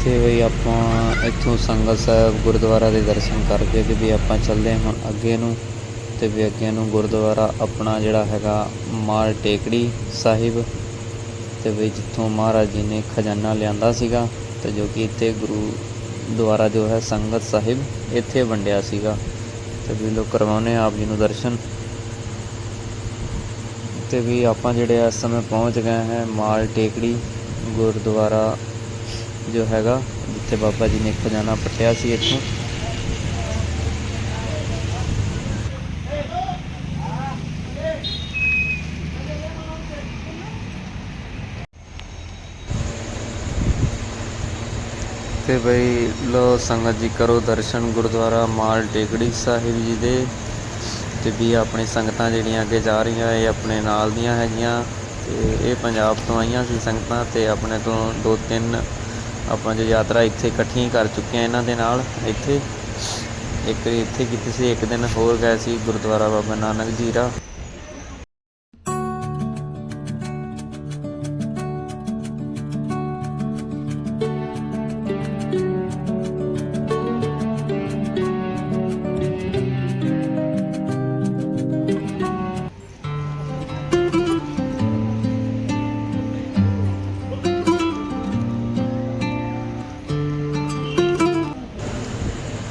ਇੱਥੇ ਵੀ ਆਪਾਂ ਇੱਥੋਂ ਸੰਗਤ ਸਾਹਿਬ ਗੁਰਦੁਆਰਾ ਦੇ ਦਰਸ਼ਨ ਕਰਕੇ ਤੇ ਵੀ ਆਪਾਂ ਚੱਲਦੇ ਹਾਂ ਹੁਣ ਅੱਗੇ ਨੂੰ ਤੇ ਵੀ ਅੱਗੇ ਨੂੰ ਗੁਰਦੁਆਰਾ ਆਪਣਾ ਜਿਹੜਾ ਹੈਗਾ ਮਾਲ ਟੇਕੜੀ ਸਾਹਿਬ ਤੇ ਵੀ ਜਿੱਥੋਂ ਮਹਾਰਾਜ ਜੀ ਨੇ ਖਜ਼ਾਨਾ ਲਿਆਂਦਾ ਸੀਗਾ ਤੇ ਜੋ ਕਿ ਇੱਥੇ ਗੁਰੂ ਦੁਆਰਾ ਜੋ ਹੈ ਸੰਗਤ ਸਾਹਿਬ ਇੱਥੇ ਵੰਡਿਆ ਸੀਗਾ ਤੇ ਵੀ ਲੋਕ ਕਰਵਾਉਨੇ ਆਪ ਜੀ ਨੂੰ ਦਰਸ਼ਨ। ਤੇ ਵੀ ਆਪਾਂ ਜਿਹੜੇ ਇਸ ਸਮੇਂ ਪਹੁੰਚ ਗਏ ਹੈ ਮਾਲ ਟੇਕੜੀ ਗੁਰਦੁਆਰਾ ਜੋ ਹੈਗਾ, ਜਿੱਥੇ ਬਾਬਾ ਜੀ ਨੇ ਖਜ਼ਾਨਾ ਪਟਿਆ ਸੀ ਇੱਥੋਂ। ਤੇ ਬਈ ਲੋ ਸੰਗਤ ਜੀ, ਕਰੋ ਦਰਸ਼ਨ ਗੁਰਦੁਆਰਾ ਮਾਲ ਟੇਕੜੀ ਸਾਹਿਬ ਜੀ ਦੇ। ਤੇ ਵੀ ਆਪਣੀ ਸੰਗਤਾਂ ਜਿਹੜੀਆਂ ਅੱਗੇ ਜਾ ਰਹੀਆਂ, ਇਹ ਆਪਣੇ ਨਾਲ ਦੀਆਂ ਹੈਗੀਆਂ। ਤੇ ਇਹ ਪੰਜਾਬ ਤੋਂ ਆਈਆਂ ਸੀ ਸੰਗਤਾਂ ਤੇ ਆਪਣੇ ਤੋਂ ਦੋ ਤਿੰਨ ਆਪਾਂ ਜੋ ਯਾਤਰਾ ਇੱਥੇ ਇਕੱਠੀਆਂ ਕਰ ਚੁੱਕੇ ਆ ਇਹਨਾਂ ਦੇ ਨਾਲ, ਇੱਥੇ। ਇੱਕ ਇੱਥੇ ਕੀਤੀ ਸੀ, ਇੱਕ ਦਿਨ ਹੋਰ ਗਏ ਸੀ ਗੁਰਦੁਆਰਾ ਬਾਬਾ ਨਾਨਕ ਜੀਰਾ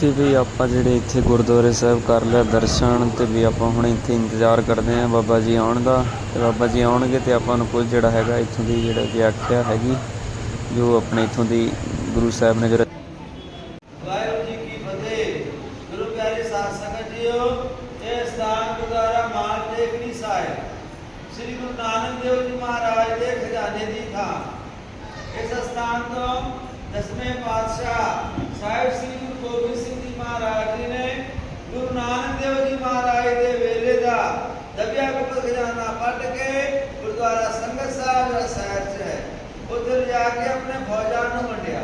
ਤੇ ਵੀ ਆਪਾਂ ਜਿਹੜੇ ਇੱਥੇ ਗੁਰਦੁਆਰੇ ਸਾਹਿਬ ਕਰ ਲਿਆ ਦਰਸ਼ਨ ਤੇ ਵੀ ਆਪਾਂ ਹੁਣ ਇੱਥੇ ਇੰਤਜ਼ਾਰ ਕਰਦੇ ਆਂ ਬਾਬਾ ਜੀ ਆਉਣ ਦਾ। ਤੇ ਬਾਬਾ ਜੀ ਆਉਣਗੇ ਤੇ ਆਪਾਂ ਨੂੰ ਕੁਝ ਜਿਹੜਾ ਹੈਗਾ ਇੱਥੋਂ ਦੀ ਜਿਹੜਾ ਵਿਆਖਿਆ ਹੈਗੀ, ਜੋ ਆਪਣੇ ਇੱਥੋਂ ਦੀ ਗੁਰੂ ਸਾਹਿਬ ਨੇ ਜਿਹੜਾ ਵਾਹਿਗੁਰੂ ਜੀ ਕੀ ਫਤਿਹ। ਗੁਰੂ ਪਿਆਰੇ ਸਾਧ ਸੰਗਤ ਜੀਓ, ਇਹ ਸਥਾਨ ਗੁਰਦੁਆਰਾ ਮਾਲ ਟੇਕੜੀ ਸਾਹਿਬ। ਸ੍ਰੀ ਗੁਰੂ ਨਾਨਕ ਦੇਵ ਜੀ ਮਹਾਰਾਜ ਦੇ ਖਜ਼ਾਨੇ ਦੀ ਥਾਂ। ਇਸ ਸਥਾਨ ਤੋਂ ਦਸਵੇਂ ਪਾਤਸ਼ਾਹ ਸਾਹਿਬ ਸ੍ਰੀ ਮਹਾਰਾਜ ਜੀ ਨੇ ਗੁਰੂ ਨਾਨਕ ਦੇਵ ਜੀ ਮਹਾਰਾਜ ਦੇ ਵੇਲੇ ਦਾ ਦਬਿਆ ਗੁਪਤ ਖਜ਼ਾਨਾ ਪੱਟ ਕੇ ਗੁਰਦੁਆਰਾ ਸੰਗਤ ਸਾਹਿਬ ਜਿਹੜਾ ਸ਼ਹਿਰ 'ਚ ਹੈ ਉੱਧਰ ਜਾ ਕੇ ਆਪਣੇ ਫੌਜਾਂ ਨੂੰ ਵੰਡਿਆ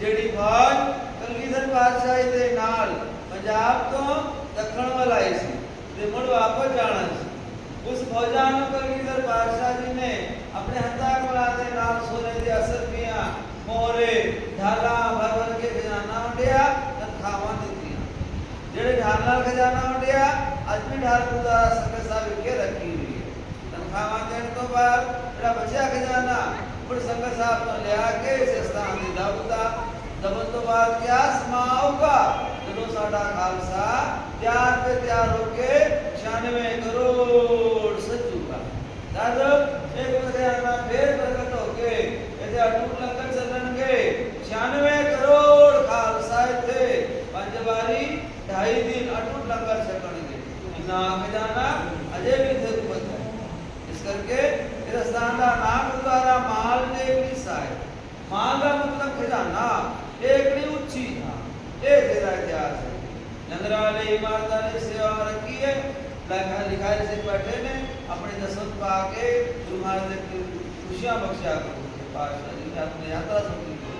ਜਿਹੜੀ ਫੌਜ ਕਲਗੀਧਰ ਪਾਤਸ਼ਾਹੀ ਦੇ ਨਾਲ ਪੰਜਾਬ ਤੋਂ ਦੱਖਣ ਵੱਲ ਆਈ ਸੀ ਤੇ ਮੁੜ ਵਾਪਸ ਜਾਣਾ ਸੀ ਉਸ ਫੌਜਾਂ ਨੂੰ ਕਲਗੀਧਰ ਪਾਤਸ਼ਾਹ ਜੀ ਨੇ ਆਪਣੇ ਹੱਥਾਂ ਕਲਾ ਦੇ ਨਾਲ ਸੋਨੇ ਦੇ ਅਸਰ ਦੀਆਂ ਮੋਹਰੇ ਢਾਲਾਂ ਜਿਹੜੇ ਢਾਲ ਨਾਲ ਖਜ਼ਾਨਾ ਵੰਡਿਆ ਅੱਜ ਵੀ ਢਾਲ ਗੁਰਦੁਆਰਾ ਸੰਗਤ ਸਾਹਿਬ ਵਿਖੇ ਰੱਖੀ ਹੋਈ ਹੈ ਤਨਖਾਹਾਂ ਦੇਣ ਤੋਂ ਬਾਅਦ ਜਿਹੜਾ ਬਚਿਆ ਖਜ਼ਾਨਾ ਮੁੜ ਸੰਗਤ ਸਾਹਿਬ ਤੋਂ ਲਿਆ ਕੇ ਇਸ ਸਥਾਨ ਦੀ ਦਬਤਾ ਦਬਨ ਤੋਂ ਬਾਅਦ ਕਿਆ ਸਮਾਊਗਾ ਜਦੋਂ ਸਾਡਾ ਖਾਲਸਾ ਤਿਆਰ ਤੇ ਤਿਆਰ ਹੋ ਕੇ 96 ਕਰੋੜ ਸੱਜੂਗਾ ਤਦ संग्रहालय ईमानदारी सेवा में रखी है। लखा लिखाई से पढ़ने में अपने दसम पाके गुरु महाराज ने खुशियाँ बख्शा करो। के पास अपने यात्रा समझी करो